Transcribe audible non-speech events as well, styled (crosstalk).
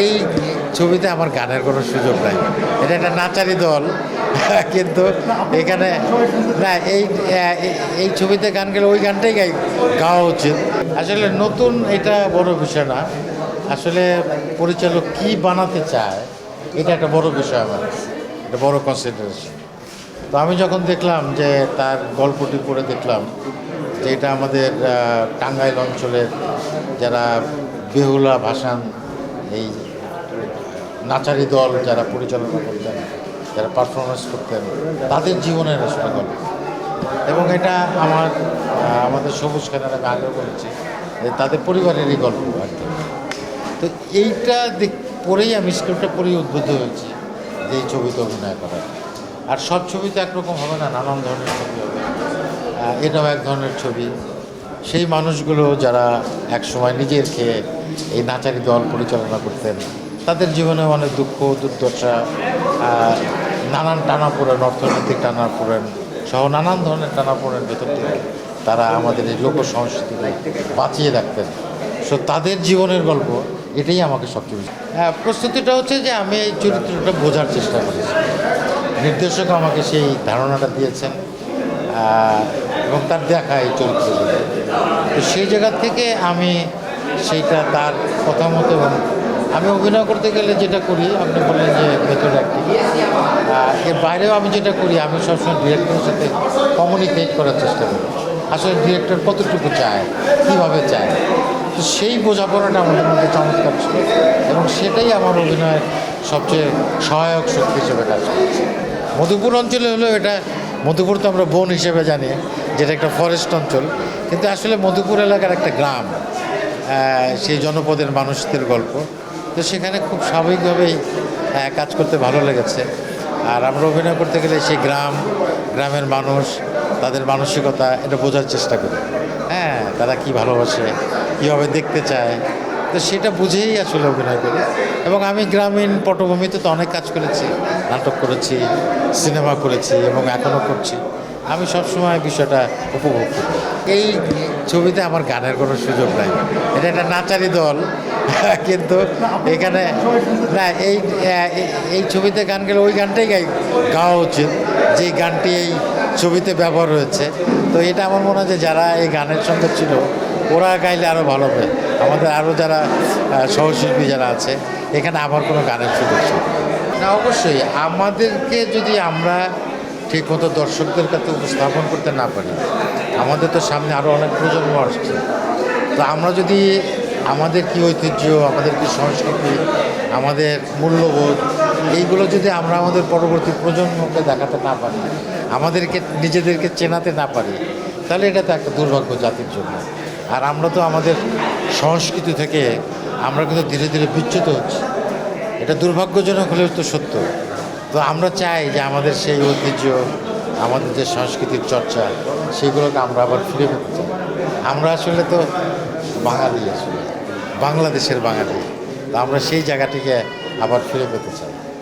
এই ছবিতে আমার গানের কোনো সুযোগ নাই। এটা একটা নাচারি দল, কিন্তু এখানে না, এই এই ছবিতে গান গেলে ওই গানটাই গাই, গাওয়া উচিত। আসলে নতুন এটা বড় বিষয় না। আসলে পরিচালক কি বানাতে চায়, এটা একটা বড় বিষয় আমার। একটা বড় কনসিডারেশন তো আমি যখন দেখলাম যে তার গল্পটি পড়ে দেখলাম, যে এটা আমাদের টাঙ্গাইল অঞ্চলের যারা বেহুলা ভাসান এই নাচারি দল যারা পরিচালনা করতেন, যারা পারফরমেন্স করতেন, তাদের জীবনের আসলে গল্প এবং এটা আমার আমাদের সবুজ খানের আমি আগেও বলেছি যে তাদের পরিবারেরই গল্প আর কি। তো এইটা দেখ, পরেই আমি স্ক্রিপ্টটা পরেই উদ্বুদ্ধ হয়েছি যে এই ছবিতে অভিনয় করার আর সব ছবিতে একরকম হবে না, নানান ধরনের ছবি হবে। এটাও এক ধরনের ছবি। সেই মানুষগুলো যারা একসময় নিজের খেয়ে এই নাচারি দল পরিচালনা করতেন, তাদের জীবনে অনেক দুঃখ, দুর্দশা নানান টানাপোড়েন, অর্থনৈতিক টানাপোড়েন সহ নানান ধরনের টানাপোড়েন ভেতর থেকে তারা আমাদের এই লোক সংস্কৃতিকে বাঁচিয়ে রাখতেন। সো তাদের জীবনের গল্প এটাই আমাকে সবচেয়ে বেশি হ্যাঁ প্রস্তুতিটা হচ্ছে যে আমি এই চরিত্রটা বোঝার চেষ্টা করেছি। নির্দেশক আমাকে সেই ধারণাটা দিয়েছেন। এবং তার দেখা এই চরিত্রগুলো তো সেই জায়গা থেকে আমি সেইটা তার কথা মতো আমি অভিনয় করতে গেলে যেটা করি, আপনি বললেন যে মেথড অ্যাক্টিং এর বাইরেও আমি যেটা করি, আমি সবসময় ডিরেক্টরের সাথে কমিউনিকেট করার চেষ্টা করি। আসলে ডিরেক্টর কতটুকু চায়, কীভাবে চায়? তো সেই বোঝাপড়াটা আমাদের মধ্যে চমৎকার ছিল এবং সেটাই আমার অভিনয়ের সবচেয়ে সহায়ক শক্তি হিসেবে কাজ করছে। মধুপুর অঞ্চলে হলেও এটা, মধুপুর তো আমরা বন হিসেবে জানি যেটা একটা ফরেস্ট অঞ্চল, কিন্তু আসলে মধুপুর এলাকার একটা গ্রাম সেই জনপদের মানুষদের গল্প। তো সেখানে খুব স্বাভাবিকভাবেই কাজ করতে ভালো লেগেছে। আর আমরা অভিনয় করতে গেলে সেই গ্রাম, গ্রামের মানুষ, তাদের মানসিকতা, এটা বোঝার চেষ্টা করি। হ্যাঁ তারা কি ভালোবাসে, কীভাবে দেখতে চায়, তো সেটা বুঝেই আসলে অভিনয় করি। এবং আমি গ্রামীণ পটভূমিতে তো অনেক কাজ করেছি, নাটক করেছি, সিনেমা করেছি, এবং এখনও করছি। আমি সবসময় বিষয়টা উপভোগ করি। এই ছবিতে আমার গানের কোনো সুযোগ নাই। এটা একটা নাচারি দল, (laughs) কিন্তু এখানে না, এই এই ছবিতে গান গেলে ওই গানটাই গাই, গাওয়া উচিত, যে গানটি এই ছবিতে ব্যবহার হয়েছে। তো এটা আমার মনে হয় যে যারা এই গানের সঙ্গে ছিল, ওরা গাইলে আরও ভালো হবে। আমাদের আরও যারা সহশিল্পী যারা আছে, এখানে আমার কোনো গানের সুযোগ ছিল। না, অবশ্যই। আমাদেরকে যদি আমরা ঠিকমতো দর্শকদের কাছে উপস্থাপন করতে না পারি, আমাদের তো সামনে আরও অনেক প্রজন্ম আসছে। তো আমরা যদি আমাদের কি ঐতিহ্য, আমাদের কি সংস্কৃতি, আমাদের মূল্যবোধ, এইগুলো যদি আমরা আমাদের পরবর্তী প্রজন্মকে দেখাতে না পারি, আমাদেরকে, নিজেদেরকে চেনাতে না পারি, তাহলে এটা তো একটা দুর্ভাগ্য জাতির জন্য। আর আমরা তো আমাদের সংস্কৃতি থেকে আমরা কিন্তু ধীরে ধীরে বিচ্যুত হচ্ছি। এটা দুর্ভাগ্যজনক হলেও তো সত্য। তো আমরা চাই যে আমাদের সেই ঐতিহ্য, আমাদের যে সংস্কৃতির চর্চা, সেগুলোকে আমরা আবার ফিরে পেতে আমরা আসলে তো বাঙালি আসলে, বাংলাদেশের বাঙালি। তো আমরা সেই জায়গাটিকে আবার ফিরে পেতে চাই।